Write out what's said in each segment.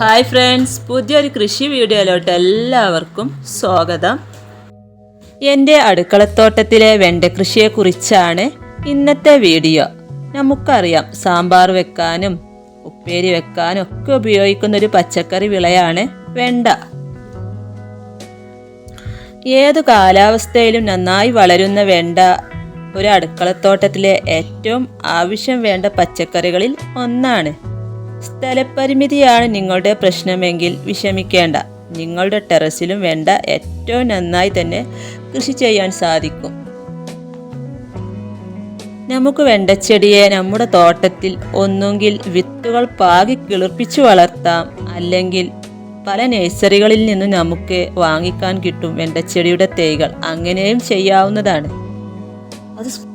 Hi friends പുതിയൊരു കൃഷി വീഡിയോയിലോട്ട് എല്ലാവർക്കും സ്വാഗതം. എന്റെ അടുക്കളത്തോട്ടത്തിലെ വെണ്ട കൃഷിയെക്കുറിച്ചാണ് ഇന്നത്തെ വീഡിയോ. നമുക്കറിയാം സാമ്പാർ വെക്കാനും ഉപ്പേരി വെക്കാനും ഒക്കെ ഉപയോഗിക്കുന്ന ഒരു പച്ചക്കറി വിളയാണ് വെണ്ട. ഏതു കാലാവസ്ഥയിലും നന്നായി വളരുന്ന വെണ്ട ഒരു അടുക്കളത്തോട്ടത്തിലെ ഏറ്റവും ആവശ്യം വേണ്ട പച്ചക്കറികളിൽ ഒന്നാണ്. സ്ഥലപരിമിതിയാണ് നിങ്ങളുടെ പ്രശ്നമെങ്കിൽ വിഷമിക്കേണ്ട. നിങ്ങളുടെ ടെറസിലും വേണ്ട ഏറ്റവും നന്നായി തന്നെ കൃഷി ചെയ്യാൻ സാധിക്കും. നമുക്ക് വെണ്ടച്ചെടിയെ നമ്മുടെ തോട്ടത്തിൽ ഒന്നുകിൽ വിത്തുകൾ പാകി കിളിർപ്പിച്ചു വളർത്താം. അല്ലെങ്കിൽ പല നഴ്സറികളിൽ നിന്ന് നമുക്ക് വാങ്ങിക്കാൻ കിട്ടും വെണ്ടച്ചെടിയുടെ തൈകൾ. അങ്ങനെയും ചെയ്യാവുന്നതാണ്. അത്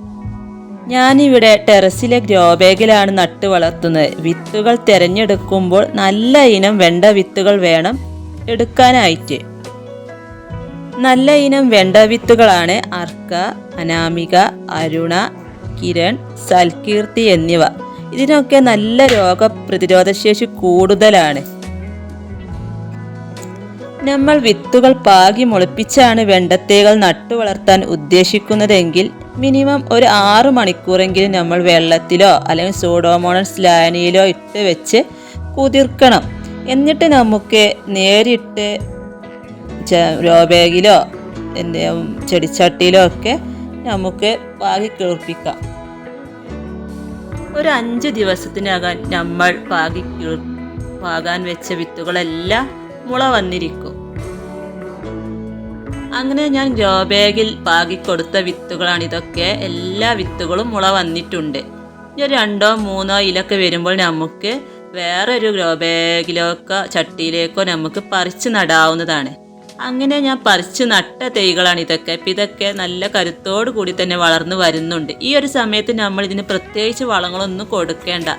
ഞാനിവിടെ ടെറസിലെ ഗ്രോ ബാഗിലാണ് നട്ട് വളർത്തുന്നത്. വിത്തുകൾ തിരഞ്ഞെടുക്കുമ്പോൾ നല്ല ഇനം വെണ്ട വിത്തുകൾ വേണം എടുക്കാനായിട്ട്. നല്ല ഇനം വെണ്ട വിത്തുകളാണ് അർക്ക അനാമിക അരുണ കിരൺ സൽകീർത്തി എന്നിവ. ഇതിനൊക്കെ നല്ല രോഗപ്രതിരോധശേഷി കൂടുതലാണ്. നമ്മൾ വിത്തുകൾ പാകി മുളപ്പിച്ചാണ് വെണ്ടത്തേകൾ നട്ടു വളർത്താൻ ഉദ്ദേശിക്കുന്നതെങ്കിൽ മിനിമം ഒരു ആറു മണിക്കൂറെങ്കിലും നമ്മൾ വെള്ളത്തിലോ അല്ലെങ്കിൽ സൂഡോമോണസ് ലാനിയിലോ ഇട്ട് വെച്ച് കുതിർക്കണം. എന്നിട്ട് നമുക്ക് നേരിട്ട് രോബേഗിലോ ചെടിച്ചട്ടിയിലോ ഒക്കെ നമുക്ക് പാകി കിളിർപ്പിക്കാം. ഒരു അഞ്ച് ദിവസത്തിനകം നമ്മൾ പാകി കിളിർ പാകാൻ വെച്ച വിത്തുകളെല്ലാം മുള വന്നിരിക്കും. അങ്ങനെ ഞാൻ ഗ്രോ ബാഗിൽ പാകിക്കൊടുത്ത വിത്തുകളാണ് ഇതൊക്കെ. എല്ലാ വിത്തുകളും മുള വന്നിട്ടുണ്ട്. ഇനി രണ്ടോ മൂന്നോ ഇലൊക്കെ വരുമ്പോൾ നമുക്ക് വേറൊരു ഗ്രോ ബാഗിലേക്കോ ചട്ടിയിലേക്കോ നമുക്ക് പറിച്ച് നടാവുന്നതാണ്. അങ്ങനെ ഞാൻ പറിച്ച് നട്ട തൈകളാണ് ഇതൊക്കെ. അപ്പം ഇതൊക്കെ നല്ല കരുത്തോടു കൂടി തന്നെ വളർന്നു വരുന്നുണ്ട്. ഈ ഒരു സമയത്ത് നമ്മൾ ഇതിന് പ്രത്യേകിച്ച് വളങ്ങളൊന്നും കൊടുക്കേണ്ട.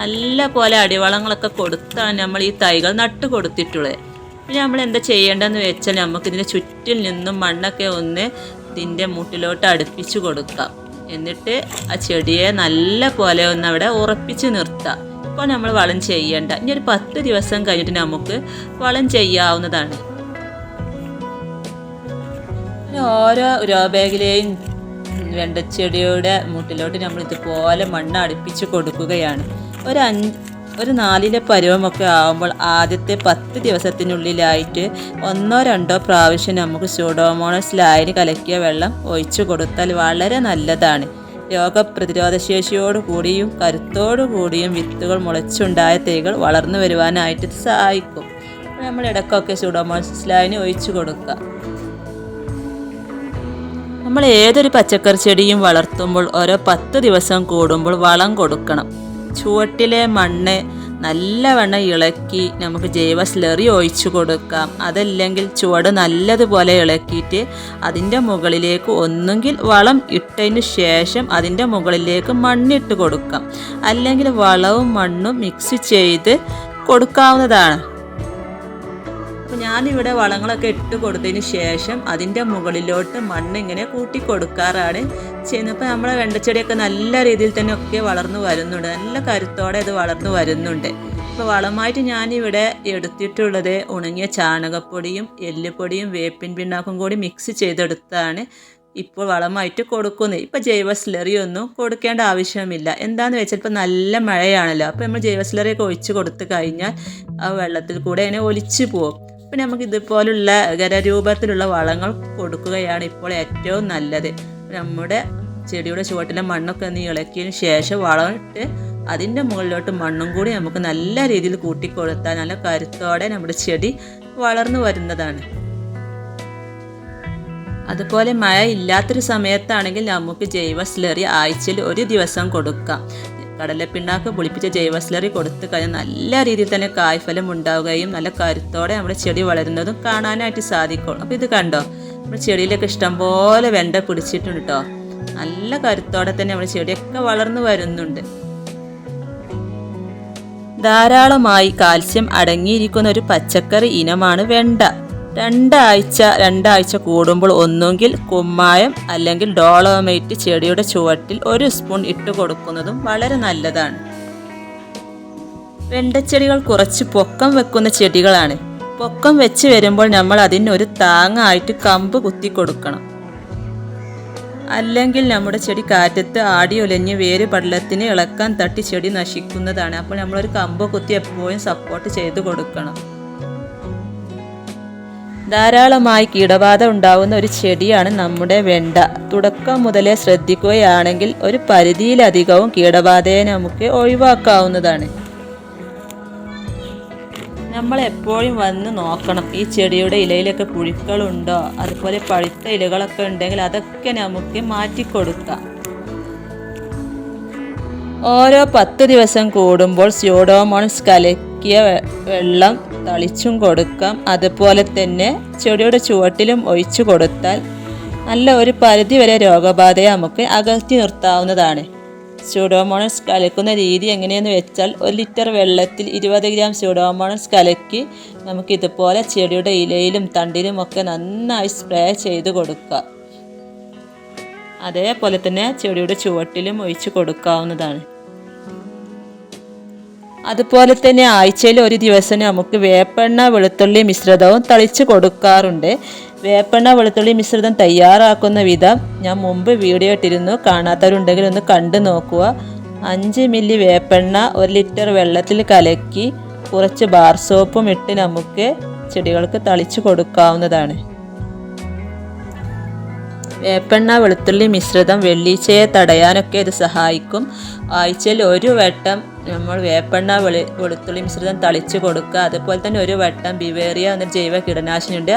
നല്ല പോലെ അടിവളങ്ങളൊക്കെ കൊടുത്താണ് നമ്മൾ ഈ തൈകൾ നട്ടു കൊടുത്തിട്ടുള്ളത് പിന്നെ നമ്മൾ എന്താ ചെയ്യേണ്ടതെന്ന് വെച്ചാൽ നമുക്ക് ഇതിന്റെ ചുറ്റിൽ നിന്നും മണ്ണൊക്കെ ഒന്ന് ഇതിന്റെ മുട്ടിലോട്ട് അടുപ്പിച്ച് കൊടുക്കാം. എന്നിട്ട് ആ ചെടിയെ നല്ല പോലെ ഒന്ന് അവിടെ ഉറപ്പിച്ച് നിർത്താം. ഇപ്പോൾ നമ്മൾ വളം ചെയ്യേണ്ട. ഇനി ഒരു പത്ത് ദിവസം കഴിഞ്ഞിട്ട് നമുക്ക് വളം ചെയ്യാവുന്നതാണ്. ഓരോ ഓരോ രോബാഗിലെയും വെണ്ടച്ചെടിയുടെ മുട്ടിലോട്ട് നമ്മൾ ഇതുപോലെ മണ്ണ് അടുപ്പിച്ച് കൊടുക്കുകയാണ്. ഒരു അഞ്ച് ഒരു നാലിലെ പരുവമൊക്കെ ആകുമ്പോൾ ആദ്യത്തെ പത്ത് ദിവസത്തിനുള്ളിലായിട്ട് ഒന്നോ രണ്ടോ പ്രാവശ്യം നമുക്ക് സ്യൂഡോമോണസ് ലായനി കലക്കിയ വെള്ളം ഒഴിച്ചു കൊടുത്താൽ വളരെ നല്ലതാണ്. രോഗപ്രതിരോധ ശേഷിയോടു കൂടിയും കരുത്തോടു കൂടിയും വിത്തുകൾ മുളച്ചുണ്ടായ തൈകൾ വളർന്നു വരുവാനായിട്ട് ഇത് സഹായിക്കും. നമ്മൾ ഇടക്കൊക്കെ സ്യൂഡോമോണസ് ലായനി ഒഴിച്ചു കൊടുക്കുക. നമ്മൾ ഏതൊരു പച്ചക്കറി ചെടിയും വളർത്തുമ്പോൾ ഓരോ പത്ത് ദിവസം കൂടുമ്പോൾ വളം കൊടുക്കണം. ചുവട്ടിലെ മണ്ണ് നല്ലവണ്ണം ഇളക്കി നമുക്ക് ജൈവ സ്ലറി ഒഴിച്ചു കൊടുക്കാം. അതല്ലെങ്കിൽ ചുവട് നല്ലതുപോലെ ഇളക്കിയിട്ട് അതിന്റെ മുകളിലേക്ക് ഒന്നുകിൽ വളം ഇട്ടതിന് ശേഷം അതിന്റെ മുകളിലേക്ക് മണ്ണിട്ട് കൊടുക്കാം. അല്ലെങ്കിൽ വളവും മണ്ണും മിക്സ് ചെയ്ത് കൊടുക്കാവുന്നതാണ്. ഞാനിവിടെ വളങ്ങളൊക്കെ ഇട്ട് കൊടുത്തതിന് ശേഷം അതിന്റെ മുകളിലോട്ട് മണ്ണ് ഇങ്ങനെ കൂട്ടി കൊടുക്കാറാണ് ചെയ്യുന്നത്. അപ്പോൾ നമ്മളെ വെണ്ടച്ചെടിയൊക്കെ നല്ല രീതിയിൽ തന്നെ ഒക്കെ വളർന്നു വരുന്നുണ്ട്. നല്ല കരുത്തോടെ ഇത് വളർന്നു വരുന്നുണ്ട്. ഇപ്പോൾ വളമായിട്ട് ഞാനിവിടെ എടുത്തിട്ടുള്ളത് ഉണങ്ങിയ ചാണകപ്പൊടിയും എല്ലുപൊടിയും വേപ്പിൻ പിണ്ണാക്കും കൂടി മിക്സ് ചെയ്തെടുത്താണ് ഇപ്പോൾ വളമായിട്ട് കൊടുക്കുന്നത്. ഇപ്പോൾ ജൈവ സ്ലറി ഒന്നും കൊടുക്കേണ്ട ആവശ്യമില്ല. എന്താണെന്ന് വെച്ചാൽ ഇപ്പോൾ നല്ല മഴയാണല്ലോ. അപ്പോൾ നമ്മൾ ജൈവ സ്ലറിയൊക്കെ ഒഴിച്ച് കൊടുത്തു കഴിഞ്ഞാൽ ആ വെള്ളത്തിൽ കൂടെ അതിനെ ഒലിച്ചു പോകും പിന്നെ നമുക്ക് ഇതുപോലുള്ള ഖരരൂപത്തിലുള്ള വളങ്ങൾ കൊടുക്കുകയാണ് ഇപ്പോൾ ഏറ്റവും നല്ലത്. നമ്മുടെ ചെടിയുടെ ചുവട്ടിലെ മണ്ണൊക്കെ ഒന്ന് ഇളക്കിയതിന് ശേഷം വളമിട്ട് അതിന്റെ മുകളിലോട്ട് മണ്ണും കൂടി നമുക്ക് നല്ല രീതിയിൽ കൂട്ടിക്കൊടുത്താൽ നല്ല കരുത്തോടെ നമ്മുടെ ചെടി വളർന്നു വരുന്നതാണ്. അതുപോലെ മഴ ഇല്ലാത്തൊരു സമയത്താണെങ്കിൽ നമുക്ക് ജൈവ സ്ലറി ആഴ്ചയിൽ ഒരു ദിവസം കൊടുക്കാം. കടലപ്പിണ്ണാക്ക് പുളിപ്പിച്ച ജൈവ സ്ലറി കൊടുത്തു കഴിഞ്ഞാൽ നല്ല രീതിയിൽ തന്നെ കായ്ഫലം ഉണ്ടാവുകയും നല്ല കരുത്തോടെ നമ്മുടെ ചെടി വളരുന്നതും കാണാനായിട്ട് സാധിക്കും. അപ്പോൾ ഇത് കണ്ടോ? നമ്മുടെ ചെടിയിലൊക്കെ ഇഷ്ടംപോലെ വെണ്ട പിടിച്ചിട്ടുണ്ട് കേട്ടോ നല്ല കരുത്തോടെ തന്നെ നമ്മുടെ ചെടിയൊക്കെ വളർന്നു വരുന്നുണ്ട്. ധാരാളമായി കാൽസ്യം അടങ്ങിയിരിക്കുന്ന ഒരു പച്ചക്കറി ഇനമാണ് വെണ്ട. രണ്ടാഴ്ച രണ്ടാഴ്ച കൂടുമ്പോൾ ഒന്നുകിൽ കുമ്മായം അല്ലെങ്കിൽ ഡോളോമേറ്റ് ചെടിയുടെ ചുവട്ടിൽ ഒരു സ്പൂൺ ഇട്ട് കൊടുക്കുന്നതും വളരെ നല്ലതാണ്. വെണ്ടച്ചെടികൾ കുറച്ച് പൊക്കം വെക്കുന്ന ചെടികളാണ്. പൊക്കം വെച്ച് വരുമ്പോൾ നമ്മൾ അതിന് ഒരു താങ്ങായിട്ട് കമ്പ് കുത്തി കൊടുക്കണം. അല്ലെങ്കിൽ നമ്മുടെ ചെടി കാറ്റത്ത് ആടി ഒലഞ്ഞ് വേര് പടലത്തിന് ഇളക്കാൻ തട്ടി ചെടി നശിക്കുന്നതാണ്. അപ്പോൾ നമ്മളൊരു കമ്പ് കുത്തി എപ്പോഴും സപ്പോർട്ട് ചെയ്ത് കൊടുക്കണം. ധാരാളമായി കീടബാധ ഉണ്ടാവുന്ന ഒരു ചെടിയാണ് നമ്മുടെ വെണ്ട. തുടക്കം മുതലേ ശ്രദ്ധിക്കുകയാണെങ്കിൽ ഒരു പരിധിയിലധികവും കീടബാധയെ നമുക്ക് ഒഴിവാക്കാവുന്നതാണ്. നമ്മൾ എപ്പോഴും വന്ന് നോക്കണം ഈ ചെടിയുടെ ഇലയിലൊക്കെ പുഴുക്കളുണ്ടോ അതുപോലെ പഴുത്ത ഇലകളൊക്കെ ഉണ്ടെങ്കിൽ അതൊക്കെ നമുക്ക് മാറ്റിക്കൊടുക്കാം. ഓരോ പത്ത് ദിവസം കൂടുമ്പോൾ സ്യൂഡോമോൺസ് കലക്കിയ വെ- വെള്ളം തളിച്ചും കൊടുക്കാം. അതുപോലെ തന്നെ ചെടിയുടെ ചുവട്ടിലും ഒഴിച്ചു കൊടുത്താൽ നല്ല ഒരു പരിധി വരെ രോഗബാധയെ നമുക്ക് അകറ്റി നിർത്താവുന്നതാണ്. സ്യൂഡോമോണസ് കലക്കുന്ന രീതി എങ്ങനെയെന്ന് വെച്ചാൽ ഒരു ലിറ്റർ വെള്ളത്തിൽ ഇരുപത് ഗ്രാം സ്യൂഡോമോണസ് കലക്കി നമുക്ക് ഇതുപോലെ ചെടിയുടെ ഇലയിലും തണ്ടിലും ഒക്കെ നന്നായി സ്പ്രേ ചെയ്ത് കൊടുക്കുക അതേപോലെ തന്നെ ചെടിയുടെ ചുവട്ടിലും ഒഴിച്ചു കൊടുക്കാവുന്നതാണ്. അതുപോലെ തന്നെ ആഴ്ചയിൽ ഒരു ദിവസം നമുക്ക് വേപ്പെണ്ണ വെളുത്തുള്ളി മിശ്രിതവും തളിച്ച് കൊടുക്കാറുണ്ട്. വേപ്പെണ്ണ വെളുത്തുള്ളി മിശ്രിതം തയ്യാറാക്കുന്ന വിധം ഞാൻ മുമ്പ് വീഡിയോ ഇട്ടിരുന്നു. കാണാത്തവരുണ്ടെങ്കിൽ ഒന്ന് കണ്ടു നോക്കുക. അഞ്ച് മില്ലി വേപ്പെണ്ണ ഒരു ലിറ്റർ വെള്ളത്തിൽ കലക്കി കുറച്ച് ബാർ സോപ്പും ഇട്ട് നമുക്ക് ചെടികൾക്ക് തളിച്ച് കൊടുക്കാവുന്നതാണ്. വേപ്പെണ്ണ വെളുത്തുള്ളി മിശ്രിതം വെള്ളീച്ചയെ തടയാനൊക്കെ ഇത് സഹായിക്കും. ആഴ്ചയിൽ ഒരു വട്ടം നമ്മൾ വേപ്പെണ്ണ വെളി വെളുത്തുള്ളി മിശ്രിതം തളിച്ച് കൊടുക്കുക. അതുപോലെ തന്നെ ഒരു വട്ടം ബിവേറിയ എന്ന ജൈവ കീടനാശിനിയുണ്ട്.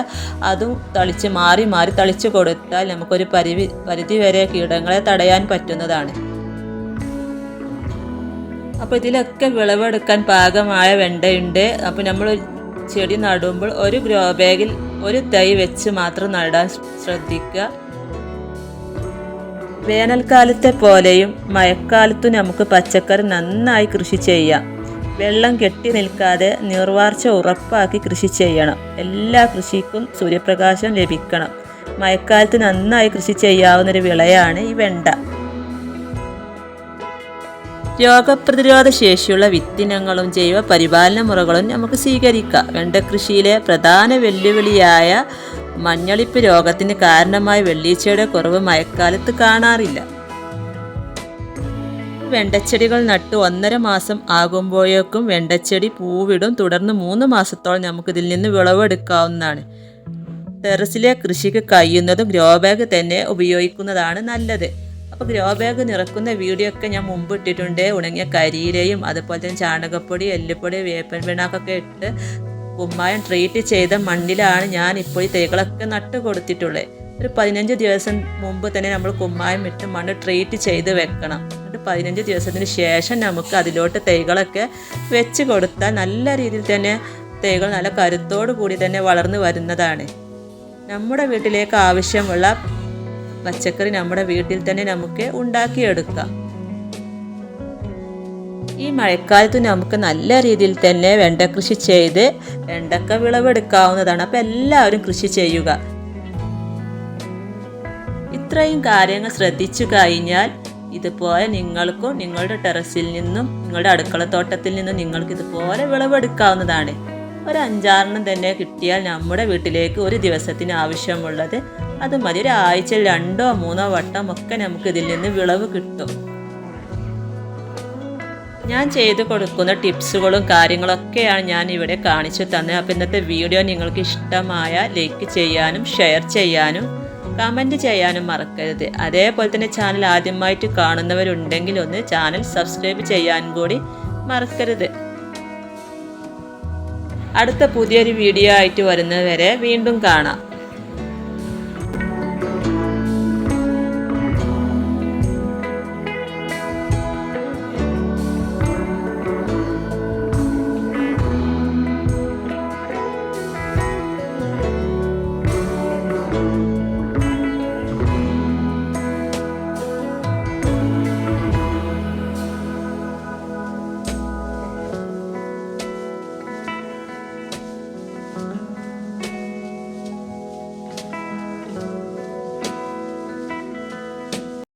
അതും തളിച്ച് മാറി മാറി തളിച്ച് കൊടുത്താൽ നമുക്കൊരു പരിധി പരിധി വരെ കീടങ്ങളെ തടയാൻ പറ്റുന്നതാണ്. അപ്പോൾ ഇതിലൊക്കെ വിളവെടുക്കാൻ പാകമായ വെണ്ടയുണ്ട്. അപ്പോൾ നമ്മൾ ചെടി നടുമ്പോൾ ഒരു ഗ്രോ ബാഗിൽ ഒരു തൈ വെച്ച് മാത്രം നടാൻ ശ്രദ്ധിക്കുക. വേനൽക്കാലത്തെ പോലെയും മഴക്കാലത്തു നമുക്ക് പച്ചക്കറി നന്നായി കൃഷി ചെയ്യാം. വെള്ളം കെട്ടി നിൽക്കാതെ നീർവാർച്ച ഉറപ്പാക്കി കൃഷി ചെയ്യണം. എല്ലാ കൃഷിക്കും സൂര്യപ്രകാശം ലഭിക്കണം. മഴക്കാലത്ത് നന്നായി കൃഷി ചെയ്യാവുന്നൊരു വിളയാണ് ഈ വെണ്ട. രോഗപ്രതിരോധ ശേഷിയുള്ള വിത്തിനങ്ങളും ജൈവ പരിപാലന മുറകളും നമുക്ക് സ്വീകരിക്കാം. വെണ്ട കൃഷിയിലെ പ്രധാന വെല്ലുവിളിയായ മഞ്ഞളിപ്പ് രോഗത്തിന് കാരണമായ വെള്ളീച്ചയുടെ കുറവ് മഴക്കാലത്ത് കാണാറില്ല. വെണ്ടച്ചെടികൾ നട്ട് ഒന്നര മാസം ആകുമ്പോഴേക്കും വെണ്ടച്ചെടി പൂവിടും. തുടർന്ന് മൂന്ന് മാസത്തോളം നമുക്കിതിൽ നിന്ന് വിളവെടുക്കാവുന്നതാണ്. ടെറസിലെ കൃഷിക്ക് കഴിയുന്നതും ഗ്രോ ബാഗ് തന്നെ ഉപയോഗിക്കുന്നതാണ് നല്ലത്. അപ്പോൾ ഗ്രോ ബാഗ് നിറക്കുന്ന വീഡിയോ ഒക്കെ ഞാൻ മുമ്പ് ഇട്ടിട്ടുണ്ട്. ഉണങ്ങിയ കരിയിലയും അതുപോലെ തന്നെ ചാണകപ്പൊടി എല്ലുപൊടി വേപ്പൻ പിണ്ണാക്കൊക്കെ ഇട്ട് കുമ്മായം ട്രീറ്റ് ചെയ്ത മണ്ണിലാണ് ഞാൻ ഇപ്പോൾ ഈ തൈകളൊക്കെ നട്ട് കൊടുത്തിട്ടുള്ളത്. ഒരു പതിനഞ്ച് ദിവസം മുമ്പ് തന്നെ നമ്മൾ കുമ്മായം ഇട്ട് മണ്ണ് ട്രീറ്റ് ചെയ്ത് വെക്കണം. എന്നിട്ട് പതിനഞ്ച് ദിവസത്തിന് ശേഷം നമുക്ക് അതിലോട്ട് തൈകളൊക്കെ വെച്ച് കൊടുത്താൽ നല്ല രീതിയിൽ തന്നെ തൈകൾ നല്ല കരുത്തോടു കൂടി തന്നെ വളർന്നു വരുന്നതാണ്. നമ്മുടെ വീട്ടിലേക്ക് ആവശ്യമുള്ള പച്ചക്കറി നമ്മുടെ വീട്ടിൽ തന്നെ നമുക്ക് ഉണ്ടാക്കിയെടുക്കാം. ഈ മഴക്കാലത്ത് നമുക്ക് നല്ല രീതിയിൽ തന്നെ വെണ്ട കൃഷി ചെയ്ത് വെണ്ടക്ക വിളവെടുക്കാവുന്നതാണ്. അപ്പം എല്ലാവരും കൃഷി ചെയ്യുക. ഇത്രയും കാര്യങ്ങൾ ശ്രദ്ധിച്ചു കഴിഞ്ഞാൽ ഇതുപോലെ നിങ്ങൾക്കും നിങ്ങളുടെ ടെറസിൽ നിന്നും നിങ്ങളുടെ അടുക്കളത്തോട്ടത്തിൽ നിന്നും നിങ്ങൾക്ക് ഇതുപോലെ വിളവെടുക്കാവുന്നതാണ്. ഒരു അഞ്ചാറെണ്ണം തന്നെ കിട്ടിയാൽ നമ്മുടെ വീട്ടിലേക്ക് ഒരു ദിവസത്തിന് ആവശ്യമുള്ളത് അത് മതി. ഒരു ആഴ്ചയിൽ രണ്ടോ മൂന്നോ വട്ടം ഒക്കെ നമുക്ക് ഇതിൽ നിന്ന് വിളവ് കിട്ടും. ഞാൻ ചെയ്തു കൊടുക്കുന്ന ടിപ്സുകളും കാര്യങ്ങളൊക്കെയാണ് ഞാൻ ഇവിടെ കാണിച്ചു തന്നത്. അപ്പോൾ ഇന്നത്തെ വീഡിയോ നിങ്ങൾക്ക് ഇഷ്ടമായ ലൈക്ക് ചെയ്യാനും ഷെയർ ചെയ്യാനും കമന്റ് ചെയ്യാനും മറക്കരുത്. അതേപോലെ തന്നെ ചാനൽ ആദ്യമായിട്ട് കാണുന്നവരുണ്ടെങ്കിൽ ഒന്ന് ചാനൽ സബ്സ്ക്രൈബ് ചെയ്യാനും കൂടി മറക്കരുത്. അടുത്ത പുതിയൊരു വീഡിയോ ആയിട്ട് വരുന്നവരെ വീണ്ടും കാണാം.